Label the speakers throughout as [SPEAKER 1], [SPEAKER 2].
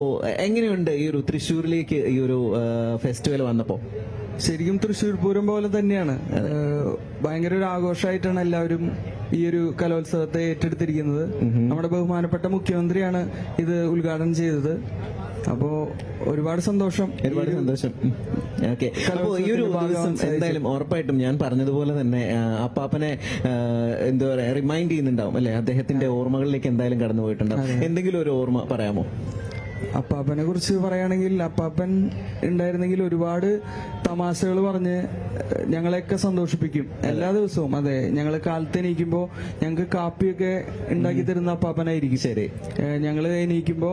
[SPEAKER 1] ഓ, എങ്ങനെയുണ്ട് ഈ ഒരു തൃശ്ശൂരിലേക്ക് ഈ ഒരു ഫെസ്റ്റിവൽ വന്നപ്പോ?
[SPEAKER 2] ശരിക്കും തൃശ്ശൂർ പൂരം പോലെ തന്നെയാണ്. ഭയങ്കര ഒരു ആഘോഷമായിട്ടാണ് എല്ലാവരും ഈ ഒരു കലോത്സവത്തെ ഏറ്റെടുത്തിരിക്കുന്നത്. നമ്മുടെ ബഹുമാനപ്പെട്ട മുഖ്യമന്ത്രിയാണ് ഇത് ഉദ്ഘാടനം ചെയ്തത്. അപ്പോ ഒരുപാട് സന്തോഷം.
[SPEAKER 1] ഒരുപാട് സന്തോഷം. ഓക്കെ. അപ്പോ ഈ ഒരു ദിവസം എന്തായാലും ഉറപ്പായിട്ടും ഞാൻ പറഞ്ഞതുപോലെ തന്നെ അപ്പാപ്പനെ എന്താ പറയാ റിമൈൻഡ് ചെയ്യുന്നുണ്ടാവും അല്ലെ? അദ്ദേഹത്തിന്റെ ഓർമ്മകളിലേക്ക് എന്തായാലും കടന്നു പോയിട്ടുണ്ടാവും എന്തെങ്കിലും ഒരു ഓർമ്മ പറയാമോ?
[SPEAKER 2] അപ്പാപ്പനെ കുറിച്ച് പറയുകയാണെങ്കിൽ അപ്പാപ്പൻ ഉണ്ടായിരുന്നെങ്കിൽ ഒരുപാട് തമാശകൾ പറഞ്ഞ് ഞങ്ങളെയൊക്കെ സന്തോഷിപ്പിക്കും. എല്ലാ ദിവസവും. അതെ ഞങ്ങൾ കാലത്ത് എണീക്കുമ്പോ ഞങ്ങൾക്ക് കാപ്പിയൊക്കെ ഉണ്ടാക്കി തരുന്ന അപ്പാപ്പനായിരിക്കും.
[SPEAKER 1] ശരി.
[SPEAKER 2] ഞങ്ങൾ എണീക്കുമ്പോ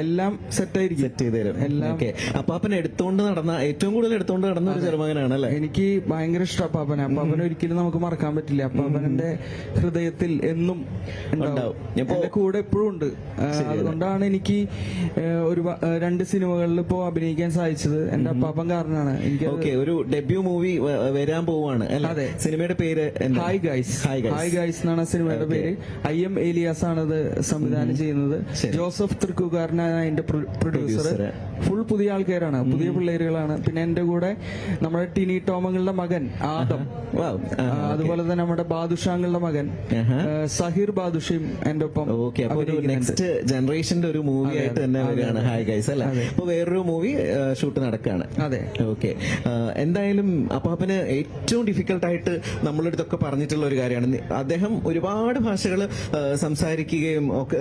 [SPEAKER 2] എല്ലാം സെറ്റായിരിക്കും.
[SPEAKER 1] സെറ്റ് ചെയ്ത് തരും.
[SPEAKER 2] എല്ലാം
[SPEAKER 1] ഓക്കെ. അപ്പാപ്പൻ എടുത്തോണ്ട് നടന്ന ഏറ്റവും കൂടുതൽ എടുത്തോണ്ട് നടന്ന ഒരു ചെറുമകനാണ് അല്ലെ?
[SPEAKER 2] എനിക്ക് ഭയങ്കര ഇഷ്ടം അപ്പാപ്പനെ. അപ്പാപ്പനെ ഒരിക്കലും നമുക്ക് മറക്കാൻ പറ്റില്ല. അപ്പാപ്പനന്റെ ഹൃദയത്തിൽ എന്നും ഉണ്ടാവും. എന്റെ കൂടെ എപ്പോഴും ഉണ്ട്. അതുകൊണ്ടാണ് എനിക്ക് ഒരു രണ്ട് സിനിമകളിൽ ഇപ്പോ അഭിനയിക്കാൻ സാധിച്ചത്. എന്റെ അപ്പാപ്പൻ കാരണമാണ്
[SPEAKER 1] ഓക്കെ ഒരു ഡെബ്യൂ മൂവി വരാൻ പോവാണ്
[SPEAKER 2] അതെ.
[SPEAKER 1] സിനിമയുടെ പേര്
[SPEAKER 2] hi guys
[SPEAKER 1] hi guys
[SPEAKER 2] hi guys എന്നാണ് സിനിമയുടെ പേര്. ഐ എം ഏലിയാസ് ആണ് അത് സംവിധാനം ചെയ്യുന്നത്. ജോസഫ് തൃക്കുകാരനാണ് അതിന്റെ പ്രൊഡ്യൂസർ ഫുൾ പുതിയ ആൾക്കാരാണ്. പുതിയ പിള്ളേരുകളാണ്. പിന്നെ എന്റെ കൂടെ നമ്മുടെ ടിനി ടോമങ്ങളുടെ മകൻ ആദം. അതുപോലെ തന്നെ നമ്മുടെ ബാദുഷാങ്ങളുടെ മകൻ സഹീർ ബാദുഷയും എന്റെ ഒപ്പം
[SPEAKER 1] നെക്സ്റ്റ് ജനറേഷന്റെ ഒരു മൂവി ആയിട്ട് തന്നെ വരികയാണ്. ഹായ് ഗൈസ് അല്ലെ? അപ്പൊ വേറൊരു മൂവി ഷൂട്ട് നടക്കുകയാണ്
[SPEAKER 2] അതെ.
[SPEAKER 1] ഓക്കെ എന്തായാലും അപ്പാപ്പന് ഏറ്റവും ഡിഫിക്കൽട്ടായിട്ട് നമ്മളുടെ അടുത്തൊക്കെ പറഞ്ഞിട്ടുള്ള ഒരു കാര്യമാണ്. അദ്ദേഹം ഒരുപാട് ഭാഷകൾ സംസാരിക്കുകയും ഒക്കെ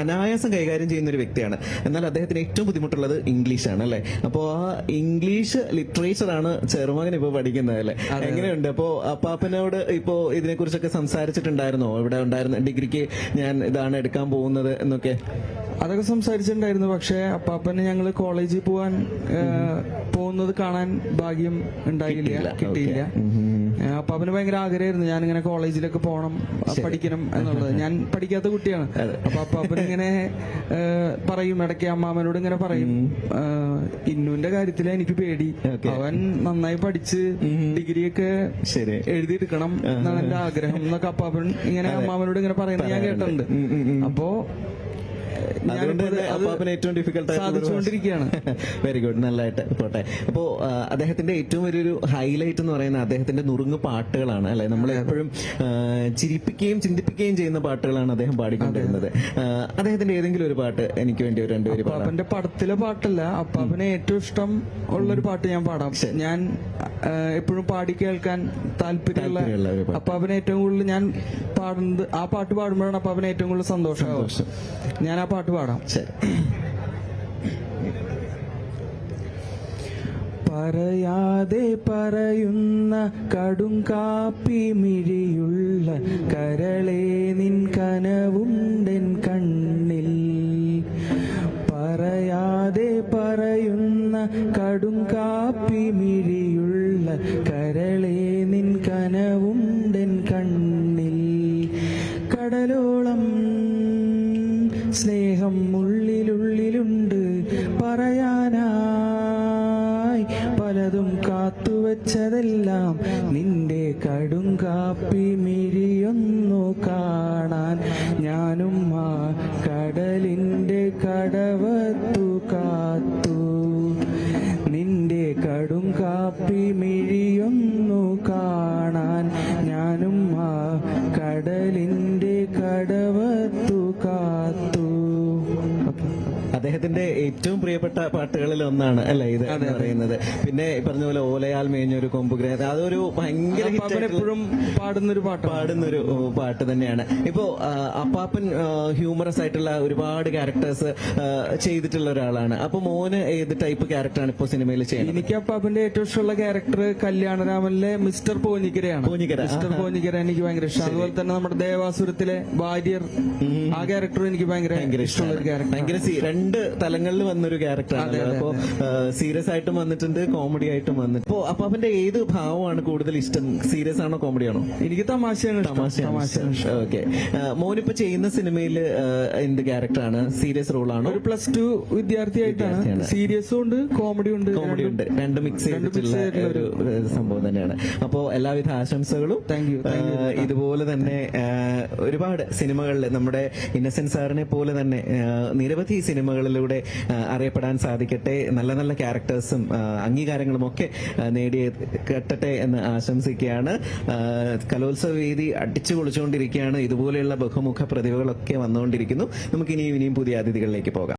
[SPEAKER 1] അനായാസം കൈകാര്യം ചെയ്യുന്ന ഒരു വ്യക്തിയാണ്. എന്നാൽ അദ്ദേഹത്തിന് ഏറ്റവും ബുദ്ധിമുട്ടുള്ളത് ഇംഗ്ലീഷാണ് അല്ലെ? അപ്പോ ആ ഇംഗ്ലീഷ് ലിറ്ററേച്ചർ ആണ് ചെറുമകൻ ഇപ്പൊ പഠിക്കുന്നത് അല്ലെ? എങ്ങനെയുണ്ട്? അപ്പോ അപ്പാപ്പനോട് ഇപ്പോ ഇതിനെക്കുറിച്ചൊക്കെ സംസാരിച്ചിട്ടുണ്ടായിരുന്നോ? ഇവിടെ ഉണ്ടായിരുന്ന ഡിഗ്രിക്ക് ഞാൻ ഇതാണ് എടുക്കാൻ പോകുന്നത് എന്നൊക്കെ?
[SPEAKER 2] അതൊക്കെ സംസാരിച്ചിട്ടുണ്ടായിരുന്നു. പക്ഷെ അപ്പാപ്പന് ഞങ്ങൾ കോളേജിൽ പോവാൻ പോകുന്നത് കാണാൻ ഭാഗ്യം ഉണ്ടായില്ല. കിട്ടിയില്ല. അപ്പാപ്പന് ഭയങ്കര ആഗ്രഹമായിരുന്നു. ഞാൻ ഇങ്ങനെ കോളേജിലൊക്കെ പോകണം പഠിക്കണം എന്നുള്ളത്. ഞാൻ പഠിക്കാത്ത കുട്ടിയാണ്. അപ്പൊ അപ്പാപ്പൻ ഇങ്ങനെ പറയും ഇടയ്ക്ക് അമ്മാമനോട് ഇങ്ങനെ പറയും. ഇന്നുവിന്റെ കാര്യത്തിൽ എനിക്ക് പേടി. അവൻ നന്നായി പഠിച്ച് ഡിഗ്രിയൊക്കെ എഴുതിയെടുക്കണം എന്നാണ് എന്റെ ആഗ്രഹം എന്നൊക്കെ അപ്പാപ്പൻ ഇങ്ങനെ അമ്മാമനോട് ഇങ്ങനെ പറയുന്നത് ഞാൻ കേട്ടിട്ടുണ്ട്. അപ്പോ
[SPEAKER 1] അതുകൊണ്ട് അപ്പാപ്പന് ഏറ്റവും ഡിഫിക്കൽട്ട്
[SPEAKER 2] സാധിച്ചുകൊണ്ടിരിക്കുകയാണ്.
[SPEAKER 1] വെരി ഗുഡ് നല്ലതായിട്ട് പോട്ടെ. അപ്പോ അദ്ദേഹത്തിന്റെ ഏറ്റവും വലിയൊരു ഹൈലൈറ്റ് എന്ന് പറയുന്നത് അദ്ദേഹത്തിന്റെ നുറുങ്ങ് പാട്ടുകളാണ് അല്ലെ? നമ്മൾ എപ്പോഴും ചിരിപ്പിക്കുകയും ചിന്തിപ്പിക്കുകയും ചെയ്യുന്ന പാട്ടുകളാണ് അദ്ദേഹം പാടിക്കൊണ്ടിരുന്നത്. അദ്ദേഹത്തിന്റെ ഏതെങ്കിലും ഒരു പാട്ട് എനിക്ക് വേണ്ടി ഒരു രണ്ടുപേര്
[SPEAKER 2] അപ്പാപ്പന്റെ പടത്തിലെ പാട്ടല്ല അപ്പാപ്പന് ഏറ്റവും ഇഷ്ടം ഉള്ളൊരു പാട്ട് ഞാൻ പാടാം. ഞാൻ എപ്പോഴും പാടി കേൾക്കാൻ താല്പര്യമുള്ള അപ്പാപ്പന് ഏറ്റവും കൂടുതൽ ഞാൻ പാടുന്നത് ആ പാട്ട് പാടുമ്പോഴാണ് അപ്പാപ്പന് ഏറ്റവും കൂടുതൽ സന്തോഷം. ഞാൻ ആ പാട്ട് പാടാം.
[SPEAKER 1] ശരി.
[SPEAKER 2] പറയാതെ പറയുന്ന കടും കാപ്പി മിഴിയുള്ള കരളെ നിൻ കനവുണ്ടൻ കണ്ണിൽ. പറയാതെ പറയുന്ന കടും കാപ്പി മിഴിയുള്ള കരളെ നിൻ കനവുണ്ടൻ കണ്ണിൽ. കടലോളം സ്നേഹം ഉള്ളിലുള്ളിലുണ്ട്. പറയാനായി പലതും കാത്തുവച്ചതെല്ലാം നിന്റെ കടും കാപ്പി മിരിയൊന്നു കാണാൻ ഞാനും ആ കടലിന്റെ കടവത്തു കാത്തു. നിന്റെ കടും കാപ്പി മിഴിയൊന്നു കാണാൻ ഞാനും ആ കടലിന്റെ കടവത്തു ഓക്കെ
[SPEAKER 1] അദ്ദേഹത്തിന്റെ ഏറ്റവും പ്രിയപ്പെട്ട പാട്ടുകളിൽ ഒന്നാണ് അല്ലെ ഇത് എന്ന് പറയുന്നത്. പിന്നെ ഈ പറഞ്ഞ പോലെ ഓലയാൽ മേഞ്ഞൊരു കൊമ്പുഗ്രഹ അതൊരു ഭയങ്കര
[SPEAKER 2] എപ്പോഴും പാടുന്നൊരു പാട്ടാണ്.
[SPEAKER 1] പാടുന്നൊരു പാട്ട് തന്നെയാണ്. ഇപ്പോ അപ്പാപ്പൻ ഹ്യൂമറസ് ആയിട്ടുള്ള ഒരുപാട് ക്യാരക്ടേഴ്സ് ചെയ്തിട്ടുള്ള ഒരാളാണ്. അപ്പൊ മോന് ഏത് ടൈപ്പ് ക്യാരക്ടറാണ് ഇപ്പോ സിനിമയിൽ ചെയ്യുന്നത്?
[SPEAKER 2] എനിക്ക് അപ്പാപ്പന്റെ ഏറ്റവും ഇഷ്ടമുള്ള ക്യാരക്ടർ കല്യാണരാമനിലെ മിസ്റ്റർ പോഞ്ഞിക്കരയാണ്
[SPEAKER 1] പോഞ്ഞിക്കര,
[SPEAKER 2] മിസ്റ്റർ പോഞ്ഞിക്കര എനിക്ക് ഭയങ്കര ഇഷ്ടം. അതുപോലെ തന്നെ നമ്മുടെ ദേവാസുരത്തിലെ ഭാര്യർ ആ ക്യാരക്ടർ എനിക്ക് ഭയങ്കര ഇഷ്ടമുള്ള ഒരു ക്യാരക്ടർ
[SPEAKER 1] സീ- രണ്ട് തലങ്ങളിൽ വന്നൊരു ക്യാരക്ടറാണ് അപ്പോ സീരിയസ് ആയിട്ടും വന്നിട്ടുണ്ട് കോമഡി ആയിട്ടും വന്നിട്ടുണ്ട്. അപ്പോ അവന്റെ ഏത് ഭാവമാണ് കൂടുതൽ ഇഷ്ടം? സീരിയസ് ആണോ കോമഡി ആണോ?
[SPEAKER 2] എനിക്ക് തമാശയാണ്.
[SPEAKER 1] ഓക്കെ. മോനിപ്പോ ചെയ്യുന്ന സിനിമയിൽ എന്ത് ക്യാരക്ടറാണ് സീരിയസ് റോൾ ആണോ?
[SPEAKER 2] ഒരു പ്ലസ് ടു വിദ്യാർത്ഥിയായിട്ടാണ്. സീരിയസും ഉണ്ട് കോമഡി ഉണ്ട്.
[SPEAKER 1] കോമഡി ഉണ്ട്. രണ്ട് മിക്സ് ചെയ്തിട്ടുള്ള ഒരു സംഭവം തന്നെയാണ്. അപ്പോ എല്ലാവിധ ആശംസകളും.
[SPEAKER 2] താങ്ക്.
[SPEAKER 1] ഏഹ്, ഇതുപോലെ തന്നെ ഒരുപാട് സിനിമകളിൽ നമ്മുടെ ഇന്നസെന്റ് സാറിനെ പോലെ തന്നെ നിരവധി നിരവധി സിനിമകളിലൂടെ അറിയപ്പെടാൻ സാധിക്കട്ടെ. നല്ല നല്ല ക്യാരക്ടേഴ്സും അംഗീകാരങ്ങളും ഒക്കെ ആ, നേടിയ കെട്ടട്ടെ എന്ന് ആശംസിക്കുകയാണ്. കലോത്സവ വേദി അടിച്ചു പൊളിച്ചുകൊണ്ടിരിക്കുകയാണ്. ഇതുപോലെയുള്ള ബഹുമുഖ പ്രതിഭകളൊക്കെ വന്നുകൊണ്ടിരിക്കുന്നു. നമുക്ക് ഇനിയും ഇനിയും പുതിയ അതിഥികളിലേക്ക് പോകാം.